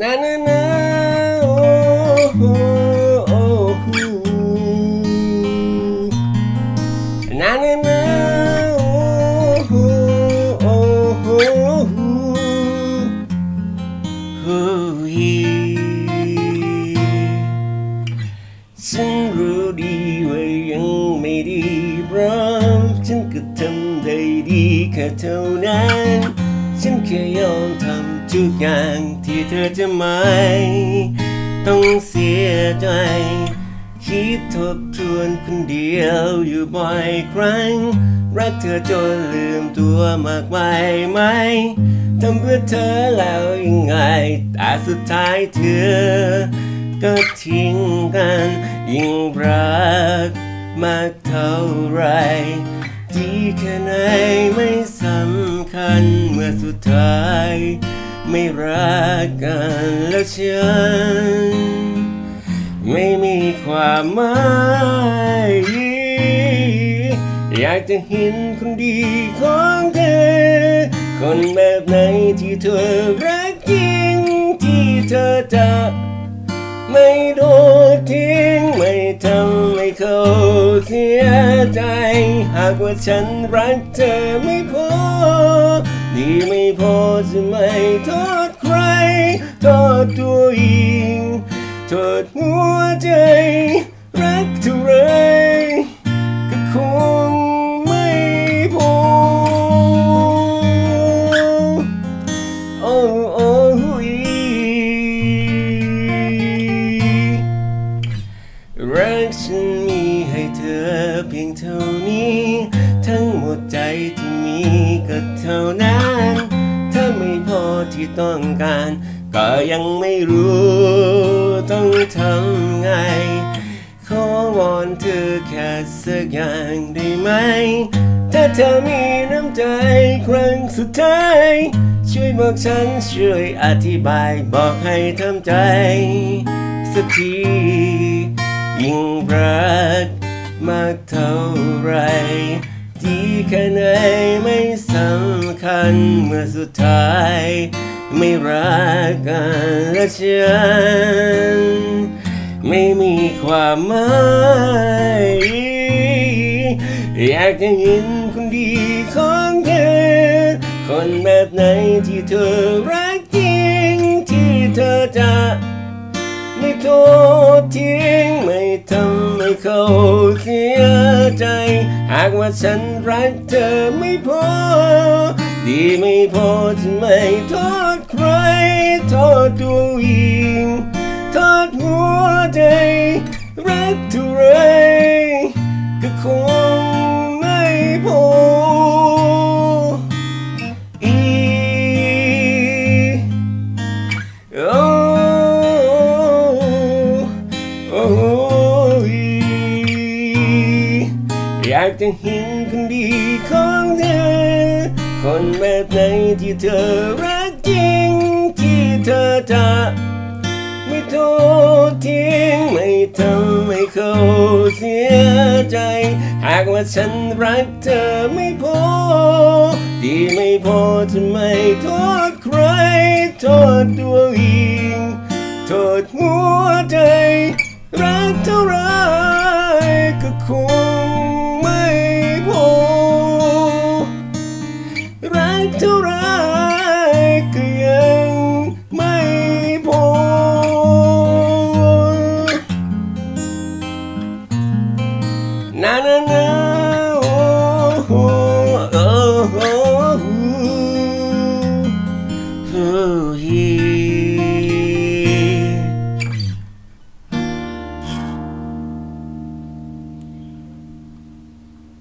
นานานาโอ้โหโอ้โหนานานาโอ้โหโอ้โหฮู้ฮีฉันรู้ดีว่ายังไม่ดีพร้อมฉันก็ทำได้ดีแค่เท่านั้น ฉันแค่ยอมทำ ทุกอย่างที่เธอจะไม่ต้องเสียใจ คิดทบทวนคนเดียวอยู่บ่อยครั้ง รักเธอจนลืมตัวมากมายไหมทำเพื่อเธอแล้วยังไงแต่สุดท้ายเธอ ก็ทิ้งกัน ยิ่งรักมากเท่าไรดีแค่ไหนไม่สำคัญเมื่อสุดท้าย ไม่รักกันแล้วฉัน ไม่มีความหมายอยากจะเห็นคนดีของเธอ คนแบบไหนที่เธอรักจริงที่เธอจะไม่โดนทิ้งไม่ทำให้เขาเสียใจ หากว่าฉันรักเธอไม่พอ ดีไม่พอจะไม่โทษใครโทษตัวเองโทษหัวใจ รักเท่าไรก็คง ก็เท่านั้น ถ้าไม่พอที่ต้องการ ก็ยังไม่รู้ต้องทำไง ขอวอนเธอแค่สักอย่างได้ไหม ถ้าเธอมีน้ำใจครั้งสุดท้าย ช่วยบอกฉันช่วยอธิบายบอกให้ทำใจสักทียิ่งรักมากเท่าไร ดีแค่ไหนไม่สำคัญเมื่อสุดท้าย ไม่รักกันและฉันไม่มีความหมายอยากจะเห็นคนดีของเธอ คนแบบไหนที่เธอรักจริงที่เธอจะไม่โทษทิ้งไม่ทำให้เขาเสียใจากว่าฉันรักเธอไม่พอ ดีไม่พอจะไม่โทษใคร โทษตัวเองโทษหัวใจ รักตัว จะเห็นคนดีของเธอ คนแบบไหนที่เธอรักจริง ที่เธอจะไม่โทษทิ้งไม่ทำให้เขาเสียใจ หากว่าฉันรักเธอไม่พอ ดีไม่พอจะไม่โทษใคร โทษตัวเองโทษหัวใจ รักเท่าไรก็คงไ na na na.